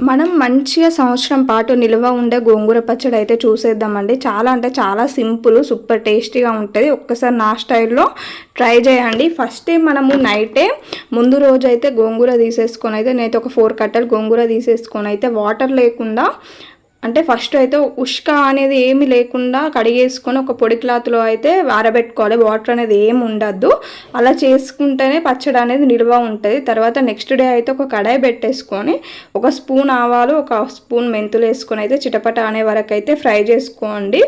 మనం మంచిగా సంవత్సరం పాటు నిల్వ ఉండే గోంగూర పచ్చడి అయితే చూసేద్దామండి. చాలా అంటే చాలా సింపుల్ సూపర్ టేస్టీగా ఉంటుంది. ఒక్కసారి నా స్టైల్లో ట్రై చేయండి. ఫస్ట్ మనము నైటే ముందు రోజు అయితే గోంగూర తీసేసుకొని అయితే నేనైతే ఒక ఫోర్ కట్టలు గోంగూర తీసేసుకొని అయితే వాటర్ లేకుండా అంటే ఫస్ట్ అయితే ఉష్క అనేది ఏమి లేకుండా కడిగేసుకొని ఒక పొడి క్లాత్లో అయితే ఆరబెట్టుకోవాలి. వాటర్ అనేది ఏమి ఉండద్దు. అలా చేసుకుంటేనే పచ్చడి అనేది నిల్వ ఉంటుంది. తర్వాత నెక్స్ట్ డే అయితే ఒక కడాయి పెట్టేసుకొని ఒక స్పూన్ ఆవాలు ఒక స్పూన్ మెంతులు వేసుకొని అయితే చిటపట అనే వరకు అయితే ఫ్రై చేసుకోండి.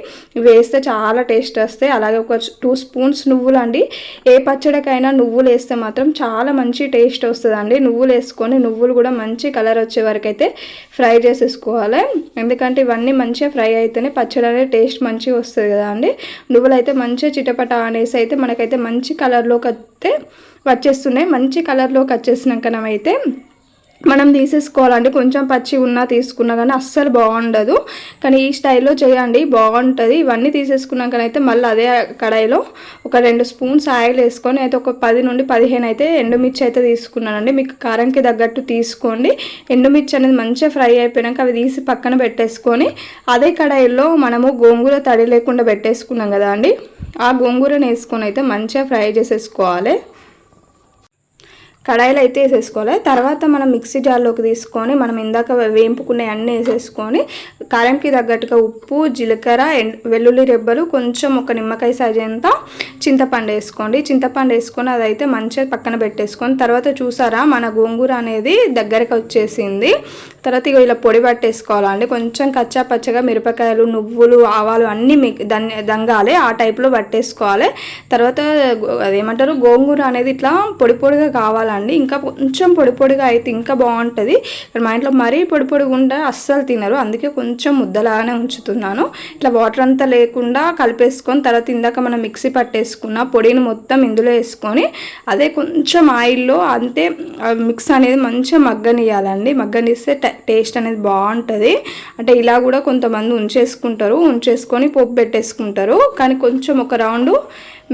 వేస్తే చాలా టేస్ట్ వస్తాయి. అలాగే ఒక టూ స్పూన్స్ నువ్వులు అండి. ఏ పచ్చడికైనా నువ్వులు వేస్తే మాత్రం చాలా మంచి టేస్ట్ వస్తుందండి. నువ్వులు వేసుకొని నువ్వులు కూడా మంచి కలర్ వచ్చే వరకు అయితే ఫ్రై చేసేసుకోవాలి. ఎందుకంటే ఎందుకంటే ఇవన్నీ మంచిగా ఫ్రై అయితేనే పచ్చడి అనేది టేస్ట్ మంచిగా వస్తుంది కదా అండి? నువ్వులు అయితే మంచిగా చిటపట అనేసి అయితే మనకైతే మంచి కలర్లోకి అయితే వచ్చేస్తున్నాయి. మంచి కలర్లోకి వచ్చేసినాకనమైతే మనం తీసేసుకోవాలండి కొంచెం పచ్చి ఉన్నా తీసుకున్నా కానీ అస్సలు బాగుండదు. కానీ ఈ స్టైల్లో చేయండి బాగుంటుంది. ఇవన్నీ తీసేసుకున్నాక అయితే మళ్ళీ అదే కడాయిలో ఒక రెండు స్పూన్స్ ఆయిల్ వేసుకొని అయితే ఒక పది నుండి పదిహేను అయితే ఎండుమిర్చి అయితే తీసుకున్నానండి. మీకు కారంకి తగ్గట్టు తీసుకోండి. ఎండుమిర్చి అనేది మంచిగా ఫ్రై అయిపోయాక అవి తీసి పక్కన పెట్టేసుకొని అదే కడాయిలో మనము గోంగూర తడి లేకుండా పెట్టేసుకున్నాం కదా అండి. ఆ గోంగూరను వేసుకొని అయితే మంచిగా ఫ్రై చేసేసుకోవాలి. కడాయిలో అయితే వేసేసుకోవాలి. తర్వాత మనం మిక్సీ జార్లోకి తీసుకొని మనం ఇందాక వేంపుకునే అన్నీ వేసేసుకొని కారంకి తగ్గట్టుగా ఉప్పు జీలకర్ర వెల్లుల్లి రెబ్బలు కొంచెం ఒక నిమ్మకాయ సైజ్ అంతా చింతపండు వేసుకోండి. చింతపండు వేసుకొని అదైతే మంచిగా పక్కన పెట్టేసుకొని తర్వాత చూసారా మన గోంగూర అనేది దగ్గరకు వచ్చేసింది. తర్వాత ఇక ఇలా పొడి పట్టేసుకోవాలండి కొంచెం కచ్చా పచ్చగా మిరపకాయలు నువ్వులు ఆవాలు అన్నీ దంగాలి. ఆ టైప్లో పట్టేసుకోవాలి. తర్వాత అదేమంటారు? గోంగూర అనేది ఇట్లా పొడి పొడిగా కావాలండి. అండి. ఇంకా కొంచెం పొడి పొడిగా అయితే ఇంకా బాగుంటుంది. ఇక్కడ మా ఇంట్లో మరీ పొడి పొడిగా ఉంటే అస్సలు తినరు. అందుకే కొంచెం ముద్దలాగానే ఉంచుతున్నాను. ఇట్లా వాటర్ అంతా లేకుండా కలిపేసుకొని తర్వాత ఇందాక మనం మిక్సీ పట్టేసుకున్న పొడిని మొత్తం ఇందులో వేసుకొని అదే కొంచెం ఆయిల్లో అంతే మిక్స్ అనేది మంచిగా మగ్గనియాలండి మగ్గనిస్తే టేస్ట్ అనేది బాగుంటుంది. అంటే ఇలా కూడా కొంతమంది ఉంచేసుకుంటారు. ఉంచేసుకొని పోపు పెట్టేసుకుంటారు. కానీ కొంచెం ఒక రౌండ్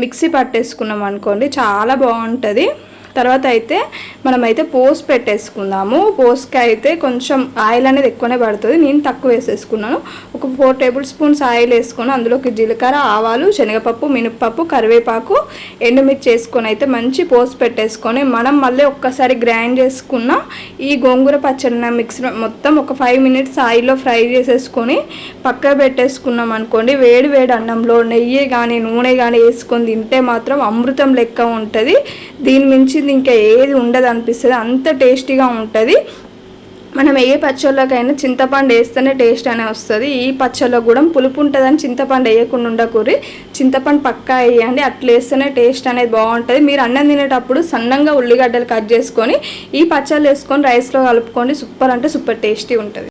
మిక్సీ పట్టేసుకున్నాం అనుకోండి చాలా బాగుంటుంది. తర్వాత అయితే మనమైతే పోస్ పెట్టేసుకుందాము. పోస్కి అయితే కొంచెం ఆయిల్ అనేది ఎక్కువనే పడుతుంది. నేను తక్కువ వేసేసుకున్నాను. ఒక ఫోర్ టేబుల్ స్పూన్స్ ఆయిల్ వేసుకొని అందులోకి జీలకర్ర ఆవాలు శనగపప్పు మినపప్పు కరివేపాకు ఎండుమిర్చి వేసుకొని అయితే మంచి పోస్ పెట్టేసుకొని మనం మళ్ళీ ఒక్కసారి గ్రైండ్ చేసుకున్న ఈ గోంగూర పచ్చడిన మిక్స్ మొత్తం ఒక ఫైవ్ మినిట్స్ ఆయిల్లో ఫ్రై చేసేసుకొని పక్క పెట్టేసుకున్నాం అనుకోండి వేడి వేడి అన్నంలో నెయ్యి కానీ నూనె కానీ వేసుకొని తింటే మాత్రం అమృతం లెక్క ఉంటుంది. దీని మించి మించింది ఇంకా ఏది ఉండదు అనిపిస్తుంది. అంత టేస్టీగా ఉంటుంది. మనం ఏ పచ్చళ్ళకైనా చింతపండు వేస్తేనే టేస్ట్ అనే వస్తుంది. ఈ పచ్చళ్ళలో కూడా పులుపు ఉంటుందని చింతపండు వేయకుండా ఉండకూరి. చింతపండు పక్కా వేయండి అట్లా వేస్తేనే టేస్ట్ అనేది బాగుంటుంది. మీరు అన్నం తినేటప్పుడు సన్నంగా ఉల్లిగడ్డలు కట్ చేసుకొని ఈ పచ్చళ్ళు వేసుకొని రైస్లో కలుపుకొని సూపర్ అంటే సూపర్ టేస్టీ ఉంటుంది.